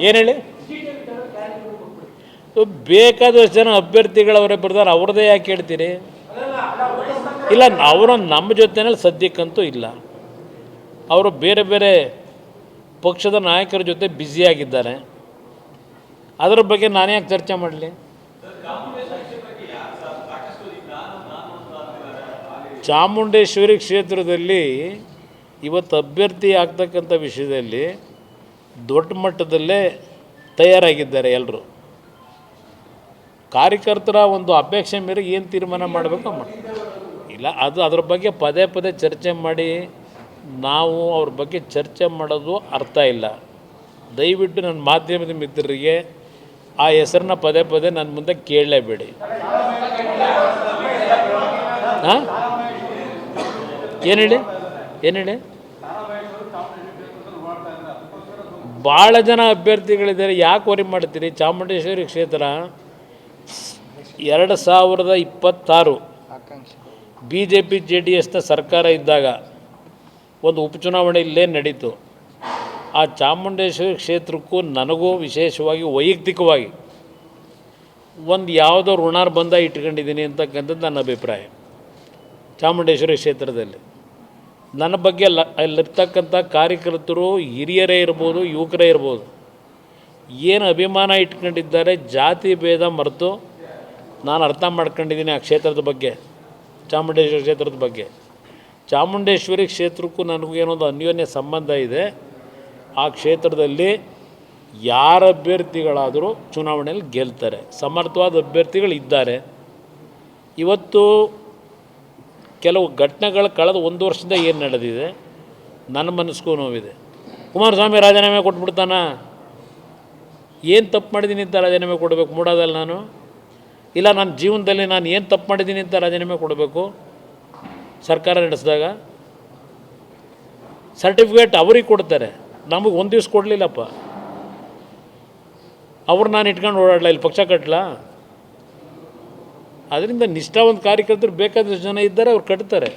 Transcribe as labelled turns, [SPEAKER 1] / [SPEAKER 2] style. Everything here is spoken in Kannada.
[SPEAKER 1] ಏನು ಹೇಳಿ? ಬೇಕಾದಷ್ಟು ಜನ ಅಭ್ಯರ್ಥಿಗಳವರೇ ಬರ್ತಾರೆ ಅವ್ರದ್ದೇ ಯಾಕೆ ಹೇಳ್ತೀರಿ? ಇಲ್ಲ, ಅವರು ನಮ್ಮ ಜೊತೆನಲ್ಲಿ ಸದ್ಯಕ್ಕಂತೂ ಇಲ್ಲ. ಅವರು ಬೇರೆ ಬೇರೆ ಪಕ್ಷದ ನಾಯಕರ ಜೊತೆ ಬ್ಯುಸಿಯಾಗಿದ್ದಾರೆ ಅದರ ಬಗ್ಗೆ ನಾನು ಯಾಕೆ ಚರ್ಚೆ ಮಾಡಲಿ? ಚಾಮುಂಡೇಶ್ವರಿ ಕ್ಷೇತ್ರದಲ್ಲಿ ಇವತ್ತು ಅಭ್ಯರ್ಥಿ ಆಗ್ತಕ್ಕಂಥ ವಿಷಯದಲ್ಲಿ ದೊಡ್ಡ ಮಟ್ಟದಲ್ಲೇ ತಯಾರಾಗಿದ್ದಾರೆ ಎಲ್ಲರೂ ಕಾರ್ಯಕರ್ತರ ಒಂದು ಅಪೇಕ್ಷೆ ಮೇರೆಗೆ ಏನು ತೀರ್ಮಾನ ಮಾಡಬೇಕು ಮಾಡಿ ಇಲ್ಲ, ಅದು ಅದ್ರ ಬಗ್ಗೆ ಪದೇ ಪದೇ ಚರ್ಚೆ ಮಾಡಿ ನಾವು ಅವ್ರ ಬಗ್ಗೆ ಚರ್ಚೆ ಮಾಡೋದು ಅರ್ಥ ಇಲ್ಲ. ದಯವಿಟ್ಟು ನನ್ನ ಮಾಧ್ಯಮದ ಮಿತ್ರರಿಗೆ ಆ ಹೆಸರನ್ನ ಪದೇ ಪದೇ ನನ್ನ ಮುಂದೆ ಕೇಳಲೇಬೇಡಿ. ಹಾಂ ಏನು ಹೇಳಿ? ಏನು ಹೇಳಿ? ಭಾಳ ಜನ ಅಭ್ಯರ್ಥಿಗಳಿದ್ದಾರೆ. ಯಾಕೆ ವರಿ ಮಾಡ್ತೀರಿ? ಚಾಮುಂಡೇಶ್ವರಿ ಕ್ಷೇತ್ರ ಎರಡು ಸಾವಿರದ ಇಪ್ಪತ್ತಾರು B J P J D ಎಸ್ನ ಸರ್ಕಾರ ಇದ್ದಾಗ ಒಂದು ಉಪಚುನಾವಣೆ ಇಲ್ಲೇ ನಡೀತು. ಆ ಚಾಮುಂಡೇಶ್ವರಿ ಕ್ಷೇತ್ರಕ್ಕೂ ನನಗೂ ವಿಶೇಷವಾಗಿ ವೈಯಕ್ತಿಕವಾಗಿ ಒಂದು ಯಾವುದೋ ಋಣಾರ್ಬಂಧ ಇಟ್ಕೊಂಡಿದ್ದೀನಿ ಅಂತಕ್ಕಂಥದ್ದು ನನ್ನ ಅಭಿಪ್ರಾಯ. ಚಾಮುಂಡೇಶ್ವರಿ ಕ್ಷೇತ್ರದಲ್ಲಿ. ನನ್ನ ಬಗ್ಗೆ ಲ ಅಲ್ಲಿರ್ತಕ್ಕಂಥ ಕಾರ್ಯಕರ್ತರು ಹಿರಿಯರೇ ಇರ್ಬೋದು, ಯುವಕರೇ ಇರ್ಬೋದು. ಏನು ಅಭಿಮಾನ ಇಟ್ಕೊಂಡಿದ್ದಾರೆ, ಜಾತಿ ಭೇದ ಮರೆತು ನಾನು ಅರ್ಥ ಮಾಡ್ಕೊಂಡಿದ್ದೀನಿ ಆ ಕ್ಷೇತ್ರದ ಬಗ್ಗೆ, ಚಾಮುಂಡೇಶ್ವರಿ ಕ್ಷೇತ್ರದ ಬಗ್ಗೆ. ಚಾಮುಂಡೇಶ್ವರಿ ಕ್ಷೇತ್ರಕ್ಕೂ ನನಗೂ ಏನೊಂದು ಅನ್ಯೋನ್ಯ ಸಂಬಂಧ ಇದೆ. ಆ ಕ್ಷೇತ್ರದಲ್ಲಿ ಯಾರ ಅಭ್ಯರ್ಥಿಗಳಾದರೂ ಚುನಾವಣೆಯಲ್ಲಿ ಗೆಲ್ತಾರೆ. ಸಮರ್ಥವಾದ ಅಭ್ಯರ್ಥಿಗಳು ಇದ್ದಾರೆ ಇವತ್ತು ಕೆಲವು ಘಟನೆಗಳು ಕಳೆದ ಒಂದು ವರ್ಷದಿಂದ ಏನು ನಡೆದಿದೆ? ನನ್ನ ಮನಸ್ಸಿಗೂ ನೋವಿದೆ. ಕುಮಾರಸ್ವಾಮಿ ರಾಜೀನಾಮೆ ಕೊಟ್ಬಿಡ್ತಾನ? ಏನು ತಪ್ಪು ಮಾಡಿದ್ದೀನಿ ಅಂತ ರಾಜೀನಾಮೆ ಕೊಡಬೇಕು? ಮೂಡೋದಲ್ಲ ನಾನು. ಇಲ್ಲ, ನನ್ನ ಜೀವನದಲ್ಲಿ ನಾನು ಏನು ತಪ್ಪು ಮಾಡಿದ್ದೀನಿ ಅಂತ ರಾಜೀನಾಮೆ ಕೊಡಬೇಕು? ಸರ್ಕಾರ ನಡೆಸಿದಾಗ? ಸರ್ಟಿಫಿಕೇಟ್ ಅವ್ರಿಗೆ ಕೊಡ್ತಾರೆ. ನಮಗೆ ಒಂದು ದಿವ್ಸ ಕೊಡಲಿಲ್ಲಪ್ಪ. ಅವ್ರು ನಾನು ಇಟ್ಕೊಂಡು ಓಡಾಡಲ? ಇಲ್ಲಿ ಪಕ್ಷ ಕಟ್ಟಲ ಅದರಿಂದ ನಿಷ್ಠಾವಂತ ಕಾರ್ಯಕರ್ತರು ಬೇಕಾದಷ್ಟು ಜನ ಇದ್ದಾರೆ ಅವ್ರು ಕಟ್ತಾರೆ.